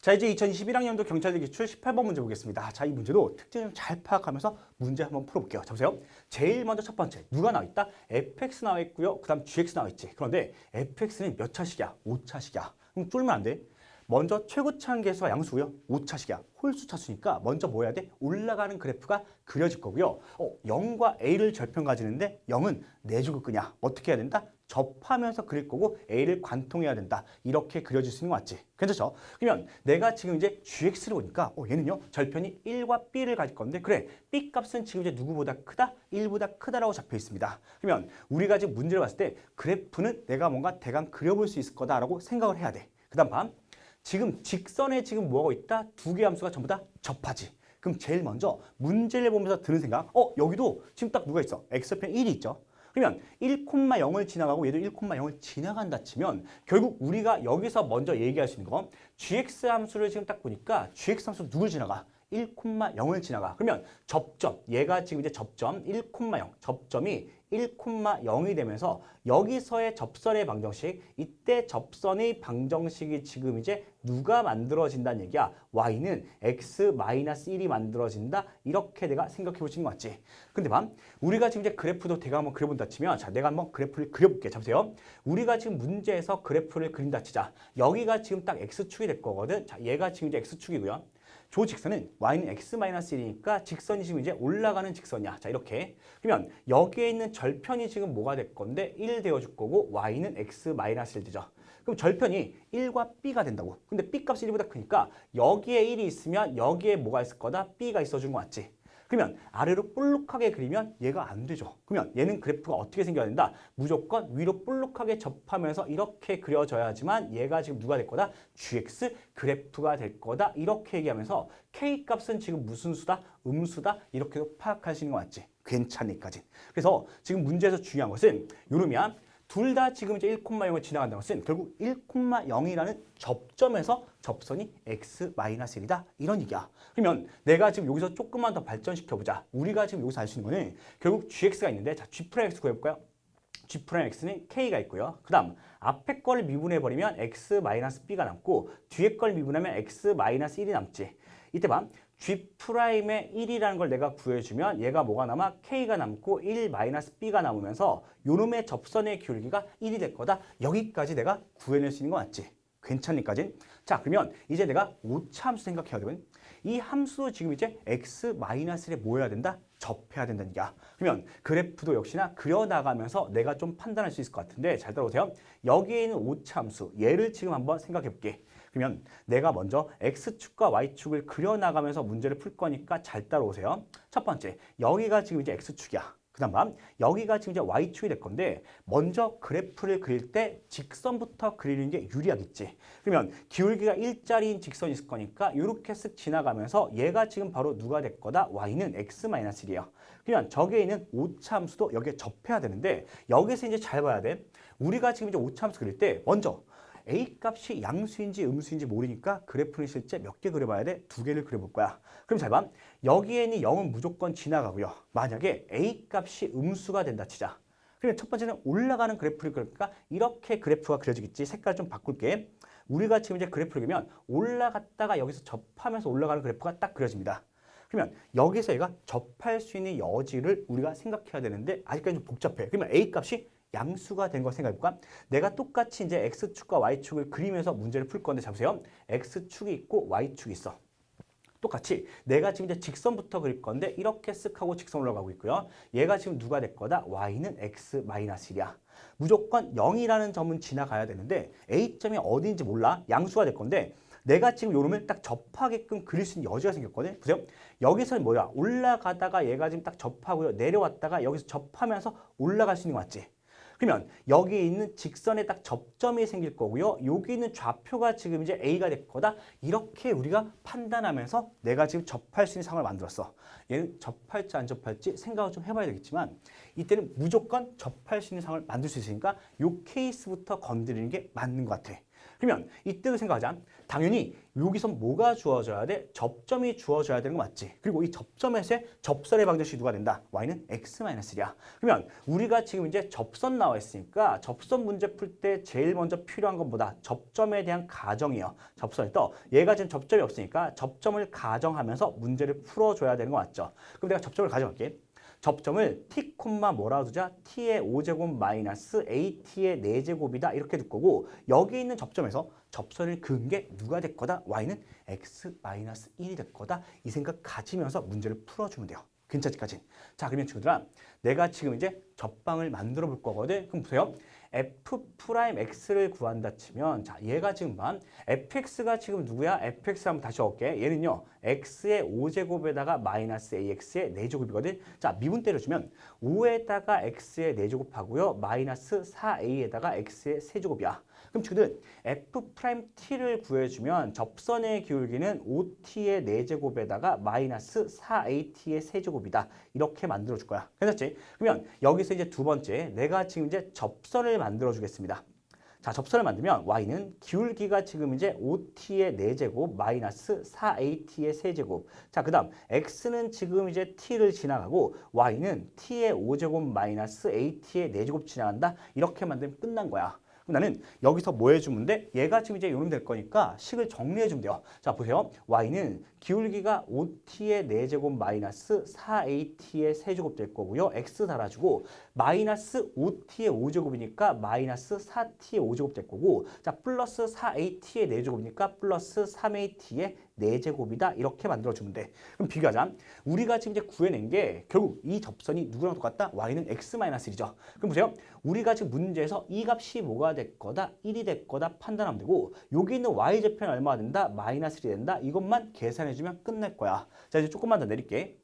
자 이제 2021학년도 경찰대 기출 18번 문제 보겠습니다. 자 이 문제도 특징을 잘 파악하면서 문제 한번 풀어볼게요. 자 보세요. 제일 먼저 첫 번째 누가 나와 있다? fx 나와 있고요. 그 다음 gx 나와 있지. 그런데 fx는 몇 차식이야? 5차식이야. 그럼 쫄면 안 돼. 먼저 최고차항 계수가 양수고요. 5차식이야. 홀수 차수니까 먼저 뭐 해야 돼? 올라가는 그래프가 그려질 거고요. 어, 0과 a를 절편 가지는데 0은 내주고 끄냐? 어떻게 해야 된다? 접하면서 그릴 거고 a를 관통해야 된다. 이렇게 그려질 수 있는 거 맞지? 괜찮죠? 그러면 내가 지금 이제 gx를 보니까 어, 얘는요 절편이 1과 b를 가질 건데 그래 b 값은 지금 이제 누구보다 크다? 1보다 크다라고 잡혀 있습니다. 그러면 우리가 지금 문제를 봤을 때 그래프는 내가 뭔가 대강 그려볼 수 있을 거다라고 생각을 해야 돼. 그 다음 봐. 지금 직선에 지금 뭐가 있다? 두 개의 함수가 전부 다 접하지. 그럼 제일 먼저 문제를 보면서 드는 생각. 어 여기도 지금 딱 누가 있어? x편 1이 있죠. 그러면 1,0을 지나가고 얘도 1,0을 지나간다 치면 결국 우리가 여기서 먼저 얘기할 수 있는 건 gx 함수를 지금 딱 보니까 gx 함수 누굴 지나가? 1,0을 지나가. 그러면 접점, 얘가 지금 이제 접점 1,0, 접점이 1,0이 되면서 여기서의 접선의 방정식, 이때 접선의 방정식이 지금 이제 누가 만들어진다는 얘기야? y는 x-1이 만들어진다. 이렇게 내가 생각해 있는 거 맞지? 근데 봐, 우리가 지금 이제 그래프도 대강 한번 그려본다 치면, 자, 내가 한번 그래프를 그려볼게. 잡으세요. 우리가 지금 문제에서 그래프를 그린다 치자. 여기가 지금 딱 x축이 될 거거든. 자, 얘가 지금 이제 x축이고요. 조 직선은 y는 x-1이니까 직선이 지금 이제 올라가는 직선이야. 자, 이렇게. 그러면 여기에 있는 절편이 지금 뭐가 될 건데 1 되어줄 거고 y는 x-1 되죠. 그럼 절편이 1과 b가 된다고. 근데 b 값이 1보다 크니까 여기에 1이 있으면 여기에 뭐가 있을 거다? b가 있어준 거 맞지? 그러면 아래로 볼록하게 그리면 얘가 안 되죠. 그러면 얘는 그래프가 어떻게 생겨야 된다? 무조건 위로 볼록하게 접하면서 이렇게 그려져야지만 얘가 지금 누가 될 거다? gx 그래프가 될 거다. 이렇게 얘기하면서 k 값은 지금 무슨 수다? 음수다. 이렇게도 파악하시는 거 맞지? 괜찮니까지. 그래서 지금 문제에서 중요한 것은 요놈이야. 둘 다 지금 이제 1,0을 지나간다는 것은 결국 1,0이라는 접점에서 접선이 x-1이다. 이런 얘기야. 그러면 내가 지금 여기서 조금만 더 발전시켜보자. 우리가 지금 여기서 알 수 있는 거는 결국 gx가 있는데 자, g'(x) 구해볼까요? g'x는 k가 있고요. 그 다음 앞에 걸 미분해버리면 x-b가 남고 뒤에 걸 미분하면 x-1이 남지. 이때 봐. G'의 1이라는 걸 내가 구해주면 얘가 뭐가 남아? K가 남고 1-B가 남으면서 요놈의 접선의 기울기가 1이 될 거다. 여기까지 내가 구해낼 수 있는 거 맞지? 괜찮니까지? 자 그러면 이제 내가 오차 함수 생각해야 되면 이 함수도 지금 이제 x-에 모여야 된다? 접해야 된다는 얘기야. 그러면 그래프도 역시나 그려나가면서 내가 좀 판단할 수 있을 것 같은데 잘 따라오세요. 여기에 있는 오차 함수 얘를 지금 한번 생각해 볼게. 그러면 내가 먼저 x축과 y축을 그려나가면서 문제를 풀 거니까 잘 따라오세요. 첫 번째, 여기가 지금 이제 x축이야. 그 다음 여기가 지금 이제 y축이 될 건데 먼저 그래프를 그릴 때 직선부터 그리는 게 유리하겠지. 그러면 기울기가 일자리인 직선이 있을 거니까 이렇게 쓱 지나가면서 얘가 지금 바로 누가 될 거다? y는 x-1이야. 그러면 저기에 있는 오차 함수도 여기에 접해야 되는데 여기서 이제 잘 봐야 돼. 우리가 지금 이제 오차 함수 그릴 때 먼저 A 값이 양수인지 음수인지 모르니까 그래프는 실제 몇 개 그려봐야 돼? 두 개를 그려볼 거야. 그럼 잘 봐. 여기에 있는 0은 무조건 지나가고요. 만약에 A 값이 음수가 된다 치자. 그러면 첫 번째는 올라가는 그래프를 그릴까? 이렇게 그래프가 그려지겠지. 색깔 좀 바꿀게. 우리가 지금 이제 그래프를 그리면 올라갔다가 여기서 접하면서 올라가는 그래프가 딱 그려집니다. 그러면 여기서 얘가 접할 수 있는 여지를 우리가 생각해야 되는데 아직까지 좀 복잡해. 그러면 A 값이 양수가 된거 생각해볼까? 내가 똑같이 이제 x축과 y축을 그리면서 문제를 풀 건데 잡으세요. x축이 있고 y축이 있어. 똑같이 내가 지금 이제 직선부터 그릴 건데 이렇게 쓱 하고 직선 올라가고 있고요. 얘가 지금 누가 될 거다? y는 x-1이야. 무조건 0이라는 점은 지나가야 되는데 A점이 어디인지 몰라. 양수가 될 건데 내가 지금 요놈을 딱 접하게끔 그릴 수 있는 여지가 생겼거든. 보세요. 여기서는 뭐야? 올라가다가 얘가 지금 딱 접하고요. 내려왔다가 여기서 접하면서 올라갈 수 있는 거 맞지? 그러면 여기 있는 직선에 딱 접점이 생길 거고요. 여기 있는 좌표가 지금 이제 A가 될 거다. 이렇게 우리가 판단하면서 내가 지금 접할 수 있는 상황을 만들었어. 얘는 접할지 안 접할지 생각을 좀 해봐야 되겠지만 이때는 무조건 접할 수 있는 상황을 만들 수 있으니까 이 케이스부터 건드리는 게 맞는 것 같아. 그러면 이때 생각하자. 당연히 여기서 뭐가 주어져야 돼? 접점이 주어져야 되는 거 맞지? 그리고 이 접점에서의 접선의 방정식이 누가 된다? y는 x-1이야. 그러면 우리가 지금 이제 접선 나와 있으니까 접선 문제 풀 때 제일 먼저 필요한 것보다 접점에 대한 가정이에요. 접선이 떠. 얘가 지금 접점이 없으니까 접점을 가정하면서 문제를 풀어줘야 되는 거 맞죠? 그럼 내가 접점을 가정할게. 접점을 t, 뭐라 두자? t의 5제곱 마이너스 at의 4제곱이다 이렇게 둘 거고 여기 있는 접점에서 접선을 그은 게 누가 될 거다? y는 x 마이너스 1이 될 거다 이 생각 가지면서 문제를 풀어주면 돼요. 괜찮지까지. 자 그러면 친구들아 내가 지금 이제 접방을 만들어 볼 거거든. 그럼 보세요. F 프라임 x를 구한다 치면 자 얘가 지금 반 fx가 지금 누구야? fx 한번 다시 적을게. 얘는요 x의 5제곱에다가 마이너스 ax의 4제곱이거든. 자 미분 때려주면 5에다가 x의 4제곱하고요 마이너스 4a에다가 x의 3제곱이야. 그럼 친구들 f 프라임 t를 구해주면 접선의 기울기는 5t의 4제곱에다가 마이너스 4at의 세제곱이다. 이렇게 만들어줄 거야. 괜찮지? 그러면 여기서 이제 두 번째 내가 지금 이제 접선을 만들어주겠습니다. 자, 접선을 만들면 y는 기울기가 지금 이제 5t의 4제곱 마이너스 4at의 세제곱. 자, 그 다음 x는 지금 이제 t를 지나가고 y는 t의 5제곱 마이너스 at의 4제곱 지나간다. 이렇게 만들면 끝난 거야. 나는 여기서 뭐 해주면 돼? 얘가 지금 이제 요놈 될 거니까 식을 정리해주면 돼요. 자, 보세요. y는 기울기가 5t의 4제곱 마이너스 4at의 세제곱 될 거고요. x 달아주고 마이너스 5t의 5제곱이니까 마이너스 4t의 5제곱 될 거고 자 플러스 4at의 4제곱이니까 플러스 3at의 4제곱이다 이렇게 만들어주면 돼. 그럼 비교하자. 우리가 지금 이제 구해낸 게 결국 이 접선이 누구랑 똑같다? y는 x-1이죠. 그럼 보세요. 우리가 지금 문제에서 이 값이 뭐가 될 거다? 1이 될 거다 판단하면 되고 여기 있는 y제편 얼마가 된다? 마이너스 1이 된다. 이것만 계산해 주면 끝날 거야. 자 이제 조금만 더 내릴게.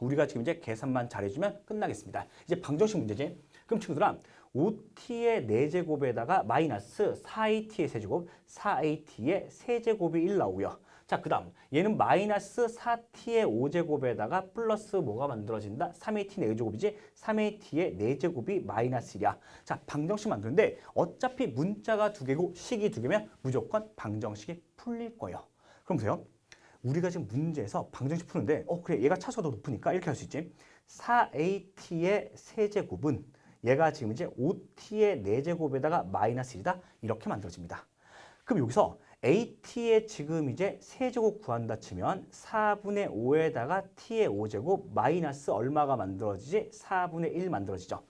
우리가 지금 이제 계산만 잘해주면 끝나겠습니다. 이제 방정식 문제지. 그럼 친구들아 5t의 4제곱에다가 마이너스 4at의 세제곱, 4at의 세제곱이 1 나오고요. 자, 그 다음 얘는 마이너스 4t의 5제곱에다가 플러스 뭐가 만들어진다? 3at의 4제곱이지? 3at의 4제곱이 마이너스 1이야. 자, 방정식 만드는데 어차피 문자가 두 개고 식이 두 개면 무조건 방정식이 풀릴 거예요. 그럼 보세요. 우리가 지금 문제에서 방정식 푸는데 어 그래 얘가 차수가 더 높으니까 이렇게 할 수 있지. 4at의 세제곱은 얘가 지금 이제 5t의 4제곱에다가 마이너스 1이다. 이렇게 만들어집니다. 그럼 여기서 at의 지금 이제 세제곱 구한다 치면 4분의 5에다가 t의 5제곱 마이너스 얼마가 만들어지지? 4분의 1 만들어지죠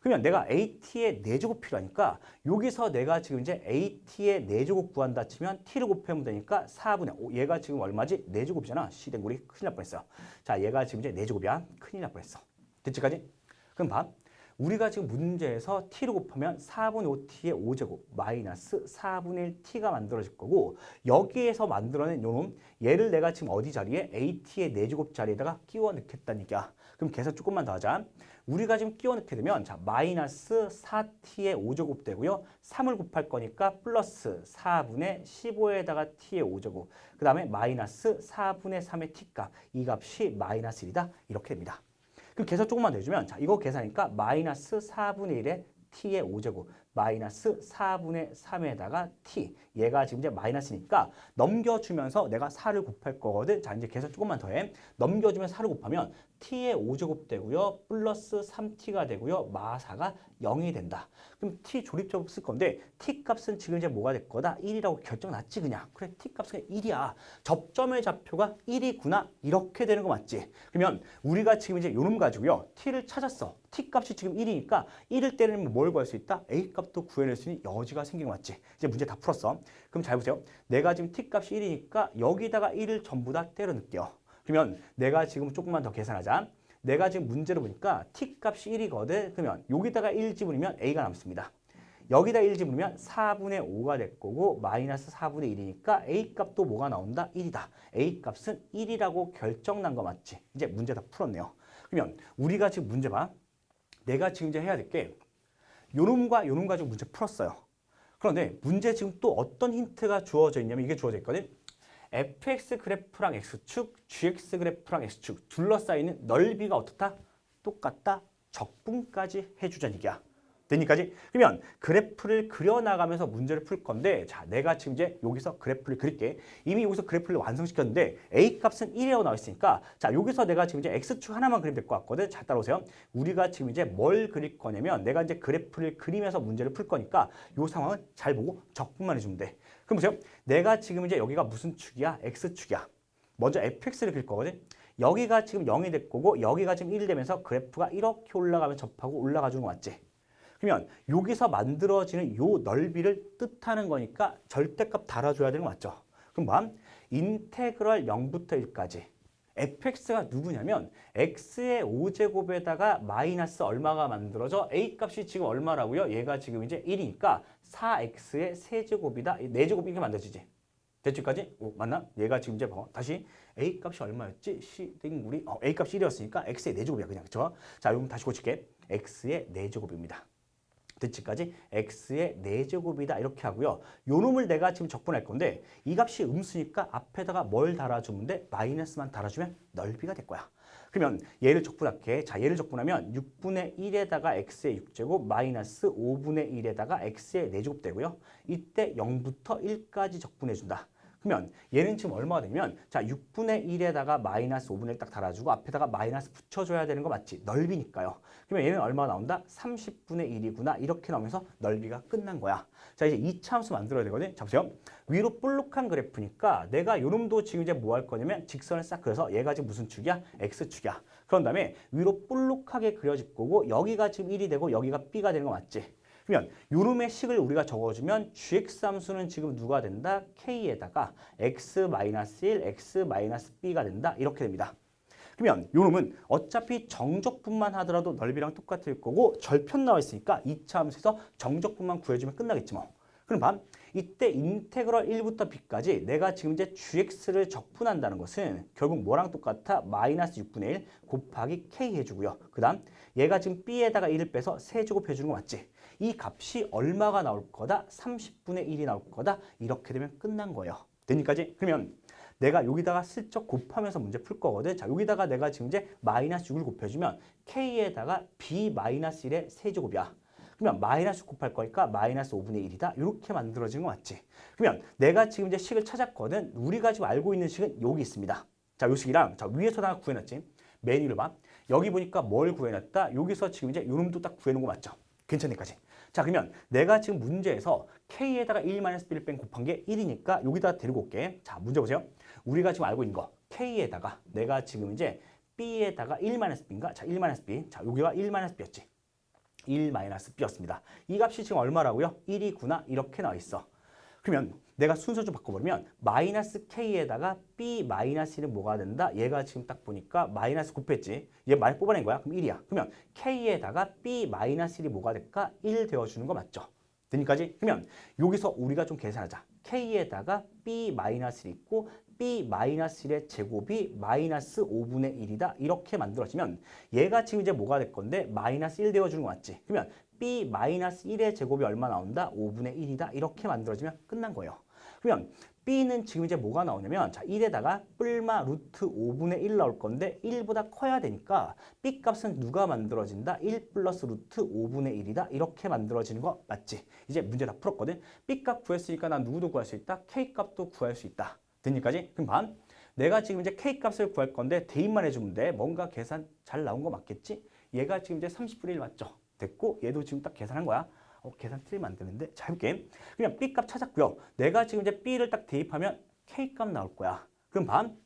그러면 내가 AT의 4제곱 필요하니까 여기서 내가 지금 이제 AT의 4제곱 구한다 치면 T를 곱하면 되니까 4분의 5. 얘가 지금 얼마지? 4제곱이잖아. C된골이 큰일 날 뻔했어요. 자, 얘가 지금 이제 4제곱이야. 큰일 날 뻔했어. 됐지까지? 그럼 봐. 우리가 지금 문제에서 t를 곱하면 4분의 5t의 5제곱 마이너스 4분의 1t가 만들어질 거고 여기에서 만들어낸 요놈 얘를 내가 지금 어디 자리에 at의 4제곱 자리에다가 끼워 넣겠다는 얘기야. 그럼 계산 조금만 더 하자. 우리가 지금 끼워 넣게 되면 자 마이너스 4t의 5제곱 되고요. 3을 곱할 거니까 플러스 4분의 15에다가 t의 5제곱 그 다음에 마이너스 4분의 3의 t값 이 값이 마이너스 1이다 이렇게 됩니다. 그럼 계산 조금만 더 해주면 자 이거 계산하니까 마이너스 4분의 1의 t의 5제곱 마이너스 4분의 3에다가 t 얘가 지금 이제 마이너스니까 넘겨주면서 내가 4를 곱할 거거든. 자 이제 계산 조금만 더해. 넘겨주면 4를 곱하면 t의 5제곱 되고요. 플러스 3t가 되고요. 마사가 0이 된다. 그럼 t 조립제곱 쓸 건데 t 값은 지금 이제 뭐가 될 거다? 1이라고 결정 났지 그냥. 그래 t 값은 1이야. 접점의 좌표가 1이구나. 이렇게 되는 거 맞지? 그러면 우리가 지금 이제 요놈 가지고요. t를 찾았어. t 값이 지금 1이니까 1을 때리면 뭘 구할 수 있다? a 값도 구해낼 수 있는 여지가 생긴 거 맞지 이제 문제 다 풀었어 그럼 잘 보세요 내가 지금 t 값이 1이니까 여기다가 1을 전부 다 때려 넣을게요 그러면 내가 지금 조금만 더 계산하자. 내가 지금 문제를 보니까 t 값이 1이거든. 그러면 여기다가 1 집으면 a가 남습니다. 여기다 1 집으면 4분의 5가 될 거고 마이너스 4분의 1이니까 a 값도 뭐가 나온다? 1이다. a 값은 1이라고 결정난 거 맞지? 이제 문제 다 풀었네요. 그러면 우리가 지금 문제 봐. 내가 지금 이제 해야 될 게 요놈과 요놈 가지고 문제 풀었어요. 그런데 문제 지금 또 어떤 힌트가 주어져 있냐면 이게 주어져 있거든. fx 그래프랑 x축, gx 그래프랑 x축 둘러싸이는 넓이가 어떻다? 똑같다. 적분까지 해주자는 얘기야. 되니까지 그러면 그래프를 그려나가면서 문제를 풀 건데 자 내가 지금 이제 여기서 그래프를 그릴게. 이미 여기서 그래프를 완성시켰는데 a 값은 1이라고 나와 있으니까 자 여기서 내가 지금 이제 x축 하나만 그리면 될 것 같거든. 자 따라오세요. 우리가 지금 이제 뭘 그릴 거냐면 내가 이제 그래프를 그리면서 문제를 풀 거니까 요 상황은 잘 보고 적분만 해주면 돼. 그럼 보세요. 내가 지금 이제 여기가 무슨 축이야? X축이야. 먼저 fx를 그릴 거거든. 여기가 지금 0이 될 거고 여기가 지금 1이 되면서 그래프가 이렇게 올라가면 접하고 올라가 주는 거 맞지? 그러면 여기서 만들어지는 요 넓이를 뜻하는 거니까 절대값 달아줘야 되는 거 맞죠? 그럼 뭐? 인테그럴 0부터 1까지 fx가 누구냐면 x의 5제곱에다가 마이너스 얼마가 만들어져 a 값이 지금 얼마라고요? 얘가 지금 이제 1이니까 4x의 세제곱이다. 4제곱 이렇게 만들어지지. 됐지까지? 오, 맞나? 얘가 지금 이제 뭐 다시 a 값이 얼마였지? c 땡구리 어, a 값이 1이었으니까 x의 4제곱이야 그냥 그쵸? 자 그럼 다시 고칠게 x의 4제곱입니다 됐지까지 x의 4제곱이다 이렇게 하고요 요 놈을 내가 지금 적분할 건데 이 값이 음수니까 앞에다가 뭘 달아주면 돼? 마이너스만 달아주면 넓이가 될 거야 그러면 얘를 적분할게. 자, 얘를 적분하면 6분의 1에다가 x의 6제곱 마이너스 5분의 1에다가 x의 4제곱 되고요. 이때 0부터 1까지 적분해준다. 그러면 얘는 지금 얼마가 되면 자 6분의 1에다가 마이너스 5분의 1 딱 달아주고 앞에다가 마이너스 붙여줘야 되는 거 맞지? 넓이니까요. 그러면 얘는 얼마가 나온다? 30분의 1이구나 이렇게 나오면서 넓이가 끝난 거야. 자 이제 2차 함수 만들어야 되거든. 자 보세요. 위로 볼록한 그래프니까 내가 요놈도 지금 이제 뭐 할 거냐면 직선을 싹 그려서 얘가 지금 무슨 축이야? X축이야. 그런 다음에 위로 볼록하게 그려질 거고 여기가 지금 1이 되고 여기가 B가 되는 거 맞지? 그러면 요놈의 식을 우리가 적어주면 gx 함수는 지금 누가 된다? k에다가 x-1, x-b가 된다. 이렇게 됩니다. 그러면 요놈은 어차피 정적분만 하더라도 넓이랑 똑같을 거고 절편 나와 있으니까 2차 함수에서 정적분만 구해주면 끝나겠지 뭐. 그럼 봐. 이때 인테그럴 1부터 b까지 내가 지금 이제 gx를 적분한다는 것은 결국 뭐랑 똑같아? 마이너스 6분의 1 곱하기 k 해주고요. 그 다음 얘가 지금 b에다가 1을 빼서 세제곱 해주는 거 맞지? 이 값이 얼마가 나올 거다? 30분의 1이 나올 거다? 이렇게 되면 끝난 거예요. 되니까지? 그러면 내가 여기다가 슬쩍 곱하면서 문제 풀 거거든. 자, 여기다가 내가 지금 이제 마이너스 6을 곱해주면 k에다가 b 마이너스 1의 세제곱이야. 그러면 마이너스 곱할 거니까 마이너스 5분의 1이다. 이렇게 만들어진 거 맞지? 그러면 내가 지금 이제 식을 찾았거든. 우리가 지금 알고 있는 식은 여기 있습니다. 자, 요 식이랑 자, 위에서다가 구해놨지. 메뉴를 봐. 여기 보니까 뭘 구해놨다? 여기서 지금 이제 요놈도 딱 구해놓은 거 맞죠? 괜찮니까지. 자, 그러면 내가 지금 문제에서 k에다가 1-b를 뺀 곱한 게 1이니까 여기다 데리고 올게. 자, 문제 보세요. 우리가 지금 알고 있는 거 k에다가 내가 지금 이제 b에다가 1-b인가? 자, 1-b. 자, 여기가 1-b였지. 1-b였습니다. 이 값이 지금 얼마라고요? 1이구나. 이렇게 나와 있어. 그러면 내가 순서 좀 바꿔버리면 마이너스 k에다가 b 마이너스 1은 뭐가 된다? 얘가 지금 딱 보니까 마이너스 곱했지. 얘 많이 뽑아낸 거야. 그럼 1이야. 그러면 k에다가 b 마이너스 1이 뭐가 될까? 1 되어주는 거 맞죠? 되니까지? 그러면 여기서 우리가 좀 계산하자. k에다가 b 마이너스 1 있고 b 마이너스 1의 제곱이 마이너스 5분의 1이다. 이렇게 만들어지면 얘가 지금 이제 뭐가 될 건데 마이너스 1 되어주는 거 맞지? 그러면 b 마이너스 1의 제곱이 얼마 나온다? 5분의 1이다. 이렇게 만들어지면 끝난 거예요. 그러면 b는 지금 이제 뭐가 나오냐면 자 1에다가 뿔마 루트 5분의 1 나올 건데 1보다 커야 되니까 b 값은 누가 만들어진다? 1 플러스 루트 5분의 1이다. 이렇게 만들어지는 거 맞지? 이제 문제 다 풀었거든. b 값 구했으니까 난 누구도 구할 수 있다? k 값도 구할 수 있다. 되니까지? 그럼 반 내가 지금 이제 k 값을 구할 건데 대입만 해주면 돼. 뭔가 계산 잘 나온 거 맞겠지? 얘가 지금 이제 30분의 1 맞죠? 됐고 얘도 지금 딱 계산한 거야. 어, 계산 틀리면 안 되는데 자 해볼게. 그냥 b 값 찾았고요. 내가 지금 이제 b를 딱 대입하면 k 값 나올 거야. 그럼 반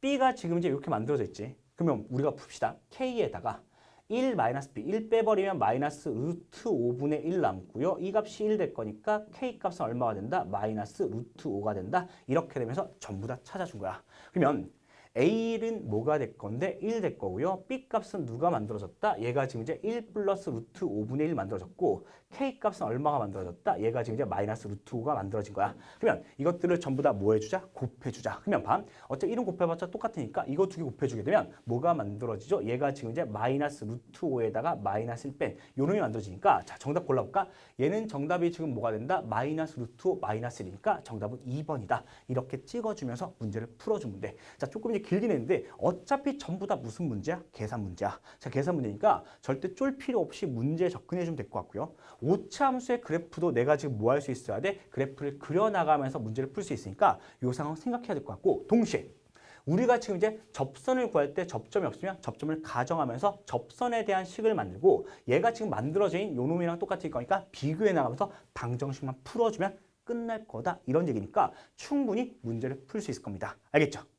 b가 지금 이제 이렇게 만들어져 있지. 그러면 우리가 풉시다. k에다가 1 마이너스 b 1 빼버리면 마이너스 루트 5분의 1 남고요. 이 값이 1 될 거니까 k 값은 얼마가 된다? 마이너스 루트 5가 된다. 이렇게 되면서 전부 다 찾아준 거야. 그러면 A는 뭐가 될 건데 1 될 거고요. B 값은 누가 만들어졌다? 얘가 지금 이제 1 플러스 루트 5분의 1 만들어졌고 K 값은 얼마가 만들어졌다? 얘가 지금 이제 마이너스 루트 5가 만들어진 거야. 그러면 이것들을 전부 다 뭐 해주자? 곱해주자. 그러면 반 어차피 1은 곱해봤자 똑같으니까 이거 두 개 곱해주게 되면 뭐가 만들어지죠? 얘가 지금 이제 마이너스 루트 5에다가 마이너스 1 뺀 요 놈이 만들어지니까 자 정답 골라볼까? 얘는 정답이 지금 뭐가 된다? 마이너스 루트 5 마이너스 1이니까 정답은 2번이다. 이렇게 찍어주면서 문제를 풀어주면 돼. 자 조금 이제 길긴 했는데 어차피 전부 다 무슨 문제야? 계산 문제야. 자, 계산 문제니까 절대 쫄 필요 없이 문제에 접근해 주면 될 것 같고요. 오차 함수의 그래프도 내가 지금 뭐 할 수 있어야 돼? 그래프를 그려나가면서 문제를 풀 수 있으니까 이 상황 생각해야 될 것 같고 동시에 우리가 지금 이제 접선을 구할 때 접점이 없으면 접점을 가정하면서 접선에 대한 식을 만들고 얘가 지금 만들어진 요 놈이랑 똑같을 거니까 비교해 나가면서 방정식만 풀어주면 끝날 거다 이런 얘기니까 충분히 문제를 풀 수 있을 겁니다. 알겠죠?